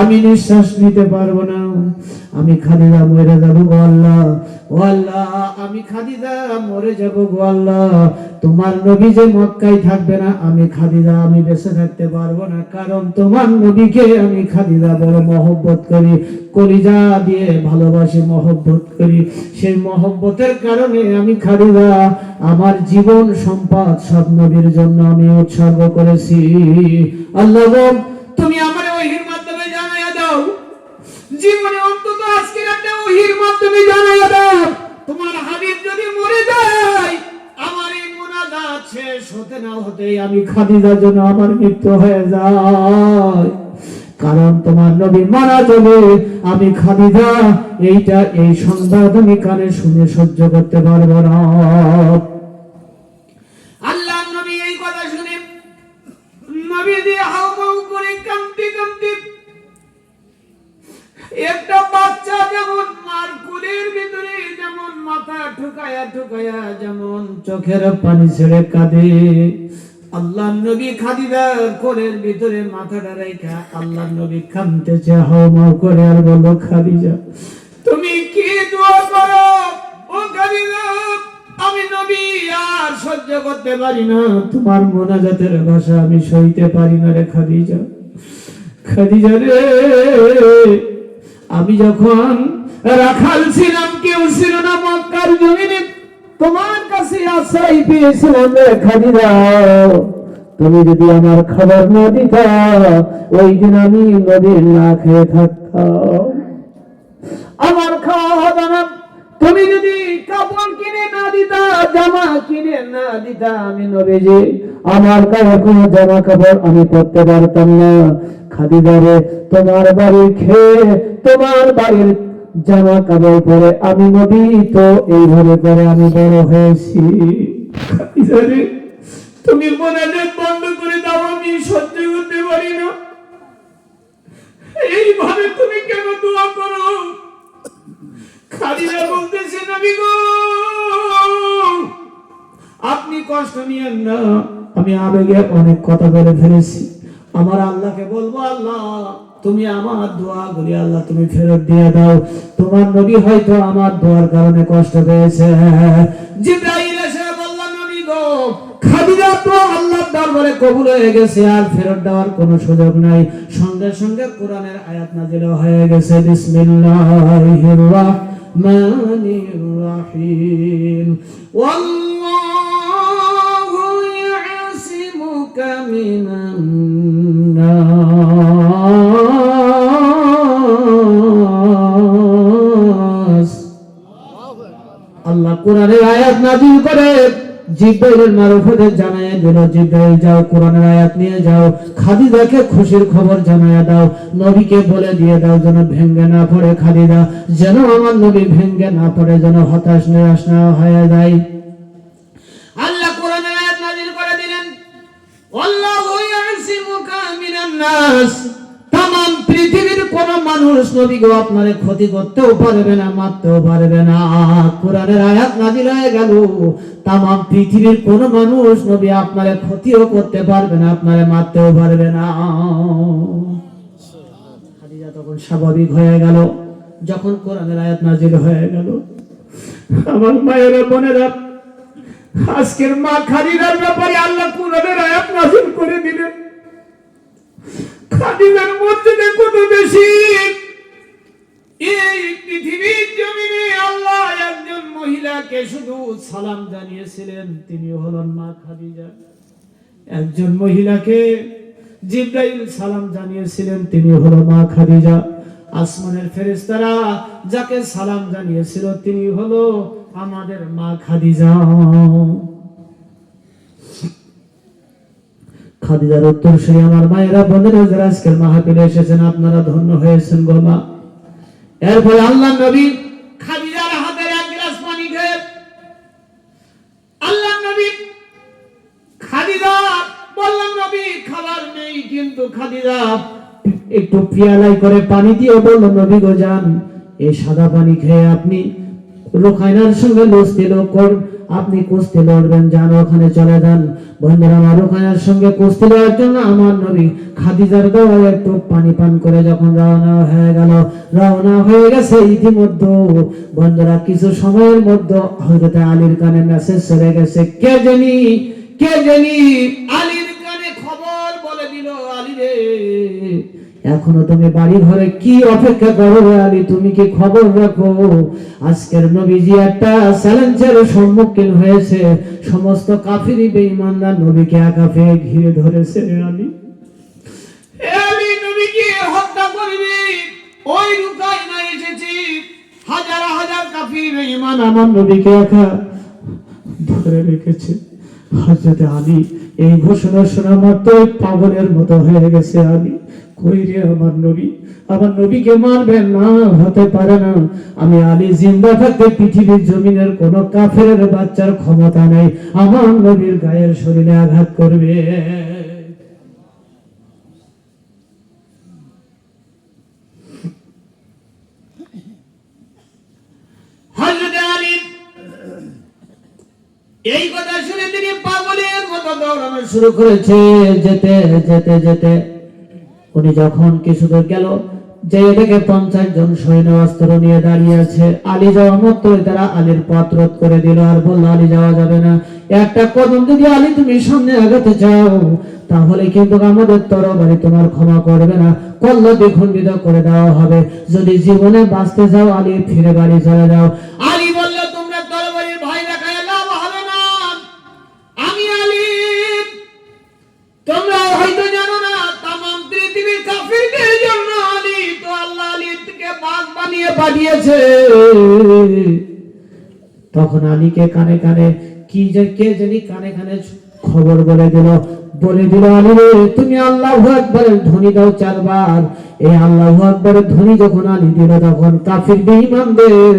আমি নিঃশ্বাস নিতে পারব না। আমি খাদিজা মরে যাব গো আল্লাহ। ও আল্লাহ, আমি খাদিজা মরে যাব গো তোমার নবী যে মক্কায় থাকবে না, আমি খাদিজা, আমি বেঁচে থাকতে পারব না। কারণ তোমার নবীকে আমি খাদিজা বড় মহব্বত করি, কলিজা দিয়ে ভালোবাসি, মহব্বত করি। সেই মহব্বতের কারণে আমি খাদিজা, আমার জীবন, সম্পদ সব নবীর জন্য আমি উৎসর্গ করেছি। আল্লাহ তুমি আমার জীবনে অন্তত আজকের একটা ওহির মাধ্যমে তোমার হাবিব যদি মরে যায়, আমার এই মোনাজাত শেষ হতে না হতেই আমি খাদিজার জন্য আমার মৃত্যু হয়ে যায়। কারণ তোমার নবী মারা যাবে আমি খাদিজা, এইটা এই সংবাদ আমি কানে শুনে সহ্য করতে পারব না। আল্লাহ নবী এই কথা শুনে নবী দিয়ে হাউ করে একটা বাচ্চা যেমন মার কুলের ভিতরে যেমন মাথা ঠুকায়া ঠুকায়া যেমন চোখের পানি ছেড়ে কাঁদে। আল্লাহ নবী খাদিদার কোলের ভিতরে মাথাটা রেখা আল্লাহ নবী কাঁদতেছে হাও মাও করে আর বলো খাদিজা, তুমি কি দোয়া করো? ও খাদিজা, আমি নবী আর সহ্য করতে পারি না। তোমার মোনাজাতের ভাষা আমি সইতে পারি না রে খাদিজা। খাদিজা রে আমি যখন রাখাল ছিলাম, কেউ ছিল না মক্কার জমিনে। তোমার কাছে আশ্রয় পেয়েছিলাম তুমি যদি আমার খবর না দিতা, ওই দিন আমি নদীর না খেয়ে থাকতাম। আমার খাওয়া হবে না তুমি যদি কাপড় কিনে না দিতা, জামা কিনে না দিতা, আমি নবীজি আমার গায়ে কোনো জামা কাপড় আমি পরতে পারতাম না। খাদিদারে তোমার বাড়ি খেয়ে তোমার বাড়ির জামা কাপড় পরে আমি নবী, তো এইভাবে করে আমি বড় হয়েছি। তুমি মোনাজাত বন্ধ করে দাও, আমি সহ্য করতে পারি না। এইভাবে তুমি কেন দোয়া করো? খাদিজা বলতেছে, নবী গো আপনি কষ্ট নিয়েন না। আমি আবেগে অনেক কথা বলে ফেলেছি। আমার আল্লাহকে বলব, আল্লাহ, তুমি আমার দোয়া গুলি আল্লাহ, তুমি ফেরত দিয়ে দাও। তোমার নবী হয়তো আমার দোয়ার কারণে কষ্ট পেয়েছে। জিব্রাইল এসে নবী গো, খাদিজা তো আল্লাহর দরবারে কবুল হয়ে গেছে, আর ফেরত দেওয়ার কোনো সুযোগ নাই। সঙ্গে সঙ্গে কোরআনের আয়াত নাজিল হয়ে গেছে। বিসমিল্লাহির রাহমানির রাহিম ওয়াল্লাহু ইয়াসিমুকা মিনান নাস আল্লাহ কোরআনের আয়াত নাজিল করে। জিব্রাইলের মারফতে জানায় দিল, জিব্রাইল যাও, কোরআনের আয়াত নিয়ে যাও। খাদিজাকে খুশির খবর জানায় দাও। নবীকে বলে দিয়ে দাও যেন ভেঙ্গে না পড়ে খাদিজা, যেন আমার নবী ভেঙ্গে না পড়ে, যেন হতাশ নিরাশ না হয়ে যায়। আল্লাহ কোরআনের আয়াত নাজিল করে দিলেন আল্লাহু ইয়াসিমুকা মিনান নাস। মানুষ নবী গো, আপনারে ক্ষতি করতেও পারবে না, মারতেও পারবে না। কোরআনের আয়াত নাজিল হয়ে গেল। তামাম পৃথিবীর কোন মানুষ নবী আপনারে ক্ষতিও করতে পারবে না, আপনারে মারতেও পারবে না। খাদিজা তখন স্বাভাবিক হয়ে গেল, যখন কোরআনের আয়াত নাজিল হয়ে গেল। আমার মায়েরা, বোনেরা, আজকের মা খাদিজার ব্যাপারে আল্লাহ কোরআনের আয়াত নাজিল করে দিলেন। খাদিজার মধ্যে কত বেশি? এই পৃথিবীর জমিনে আল্লাহ একজন মহিলাকে শুধু সালাম জানিয়েছিলেন তিনি হলেন মা খাদিজা। একজন মহিলাকে জিব্রাইল সালাম জানিয়েছিলেন তিনি হলো মা খাদিজা। আসমানের ফেরেশতারা যাকে সালাম জানিয়েছিল তিনি হলো আমাদের মা খাদিজা। খাদিজার উত্তর সেই আমার মায়েরা আজকের এসেছেন, আপনারা ধন্য হয়েছেন গো মা। এরপরে আল্লাহ নবী খাদিজার হাতের এক গ্লাস পানি খেয়ে, আল্লাহ নবী খাদিজা, বললাম, নবী, খাবার নেই, কিন্তু খাদিজা, একটু পিয়ালাই করে পানি দিয়ে বলল, নবী গো, যান। এই সাদা পানি খেয়ে আপনি রোখাইনার সঙ্গে লস দিল কর আপনি কুস্তি লড়বেন, যান, ওখানে চলে যান। বন্ধুরা আমার ওখানের সঙ্গে কুস্তি লড়ার জন্য আমার নবী খাদিজার দেওয়া একটু পানি পান করে যখন রওনা হয়ে গেল, রওনা হয়ে গেছে ইতিমধ্যে। বন্ধুরা, কিছু সময়ের মধ্যে হজরত আলীর কানে মেসেজ চলে গেছে, কে জানি কে জানি আলীর কানে খবর বলে দিল আলী রে। এখনও তুমি বাড়ি ঘরে কি অপেক্ষা করো আলী? তুমি কি খবর রাখো? আজকের নবীজি একটা চ্যালেঞ্জের সম্মুখীন হয়েছে। সমস্ত কাফিরি বেঈমানরা নবীকে একা পেয়ে ঘিরে ধরেছে এসেছি। হাজার হাজার বেঈমান আমার একা ধরে রেখেছে। আলী, এই ঘোষণা শোনা মাত্র পাগলের মতো হয়ে গেছে আলী। কই আমার নবী? আমার নবীকে মারবেন না, হতে পারে না। আমি আলী জিন্দা থাকতে পৃথিবীর জমিনের কোন কাফের বাচ্চার ক্ষমতা নেই। আমার নবীর গায়ের শরীরে আঘাত করবে। এই কথা শুনে তিনি পাগলের মতো দৌড়ানো শুরু করেছে। যেতে যেতে যেতে। উনি যখন কিছু দূর গেল যে দেখে পঞ্চাশ জন সৈন্য অস্ত্র নিয়ে দাঁড়িয়ে আছে, আলী যাওয়া মাত্র তারা আলীর পথ রোধ করে দিল, আর বলল, আলী যাওয়া যাবে না। একটা কদম যদি আলী তুমি সামনে আগাতে চাও, তাহলে কিন্তু আমাদের তরবারি তোমার ক্ষমা করবে না। কল্ল দ্বিখণ্ডিত করে দেওয়া হবে। যদি জীবনে বাঁচতে চাও, আলী ফিরে বাড়ি চলে যাও। বানিয়ে পাঠিয়েছে তখন আলীকে কানে কানে কি যে, কে জানি কানে কানে খবর বলে দিল বলে দিল, আলী তুমি আল্লাহ আকবরের ধ্বনি দাও চারবার। এই আল্লাহ আকবরের ধ্বনি যখন আলী দিল, তখন কাফির বেঈমানদের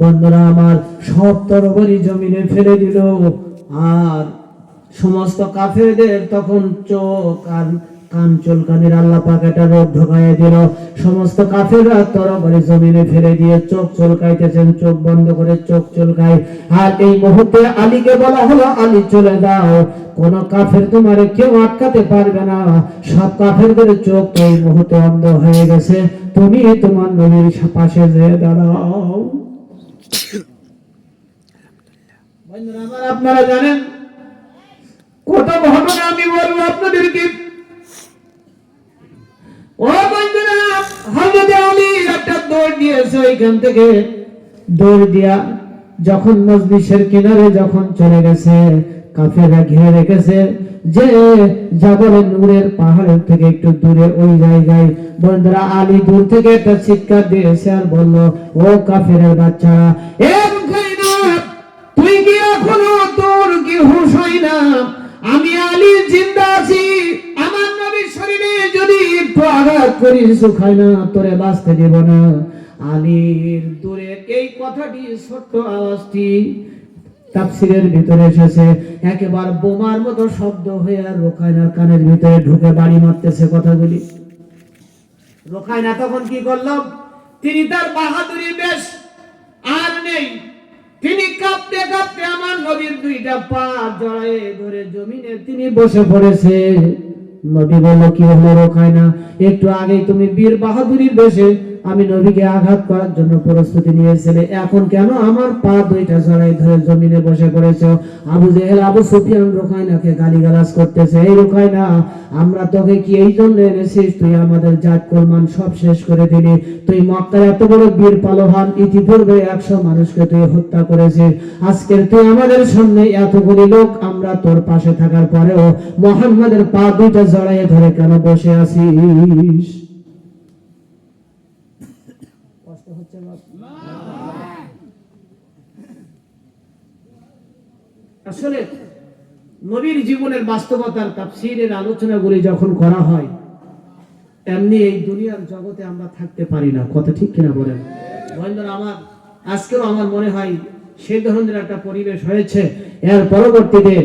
বন্ধুরা আমার সব তরবারি জমিনে ফেলে দিল। আর সমস্ত কাফেরদের তখন চোখ আর কান চুলকানির আল্লাহ পাক একটা রোগ ঢোকাইয়া দিল। সমস্ত কাফেররা তরবারি জমিনে ফেলে দিয়ে চোখ চুলকাইতেছেন, চোখ বন্ধ করে চোখ চুলকায়। আর এই মুহূর্তে আলীকে বলা হলো, আলী চলে যাও। কোন কাফের তোমারে কেউ আটকাতে পারবে না। সব কাফেরদের চোখ এই মুহূর্তে অন্ধ হয়ে গেছে। তুমি তোমার নবীর পাশে যে দাঁড়াও। আপনারা জানেন, কত ঘটনা আমি বলব আপনাদেরকে। যখন মজলিসের কিনারে যখন চলে গেছে, কাফেররা ঘিরে রেখেছে যে জাবলের নূরের পাহাড়ের থেকে একটু দূরে ওই জায়গায়। বন্ধুরা, আলী দূর থেকে একটা চিৎকার দিয়েছে আর বলল, ও কাফেরের বাচ্চারা তুই কি এখনও তোর কি হুশ হয় না? আমি আলী জিন্দা আছি আমার নবীর শরীরে যদি একটু আঘাত করি সুখাই না, তোরে বাঁচতে দেব না। আলীর দূরে এই কথাটি ছোট্ট আওয়াজটি তাফসিরের ভিতরে এসেছে। একেবারে বোমার মতো শব্দ হয়ে আর রোকায়নার কানের ভিতরে ঢুকে বাড়ি মারতেছে কথাগুলি। রোকায়না তখন কি করল? তিনি তার বাহাদুরি বেশ আর নেই। তিনি কাঁপতে কাঁপতে আমার নদীর দুইটা পা জড়ায়ে ধরে জমিনে তিনি বসে পড়েছে। নবী বলল কি হলো রোখায় না একটু আগে তুমি বীর বাহাদুরির বেশে আমি নবীকে আঘাত করার জন্য প্রস্তুতি নিয়েছিলে। এখন কেন আমার পা দুইটা জড়াই ধরে জমিনে বসে পড়েছ? আবু জেহেল, আবু সুফিয়ান রোখায়নাকে গালিগালাজ করতেছে। এই রোখায়না আমরা তোকে কি এই জন্য এনেছিস? তুই আমাদের জাত কলমান সব শেষ করে দিলি। তুই মক্কার এত বড় বীর পালোহান, ইতিপূর্বে একশো মানুষকে তুই হত্যা করেছিস। আজকের তুই আমাদের সামনে এতগুলি লোক, আমরা তোর পাশে থাকার পরেও মোহাম্মদের পা দুইটা জড়াইয়ে ধরে কেন বসে আছিস? আসলে নবীর জীবনের বাস্তবতার তাফসীরের আলোচনাগুলি যখন করা হয় এমনি এই দুনিয়ার জগতে আমরা থাকতে পারি না। কথা ঠিক কিনা বলেন? বন্ধুরা আমার, আজকেও আমার মনে হয় সেই ধরনের একটা পরিবেশ হয়েছে। এর পরবর্তীতে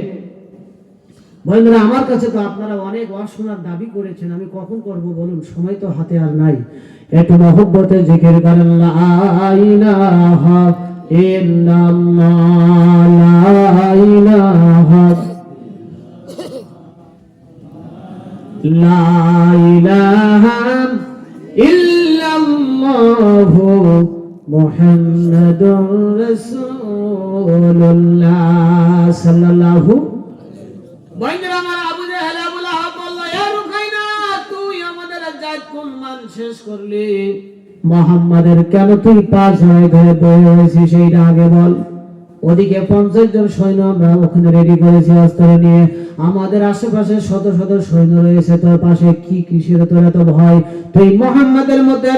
বন্ধুরা আমার কাছে তো আপনারা অনেক ওয়াজ শোনার দাবি করেছেন, আমি কখন করব বলুন? সময় তো হাতে আর নাই। একটু মহব্বতে জিকির করেন ইল্লাল্লাহ। শেষ করলি। মোহাম্মদের কেন তুই পাঁচ হয়ে ঘরে বয়ে রয়েছি সেইটা আগে বল। ওদিকে পঞ্চাশ জন সৈন্য আমরা ওখানে রেডি করেছি অস্ত্র নিয়ে। আমাদের আশেপাশে শত শত সৈন্য রয়েছে, তোর পাশে কি কিসের তোর এত ভয়? তুই মোহাম্মদের মধ্যে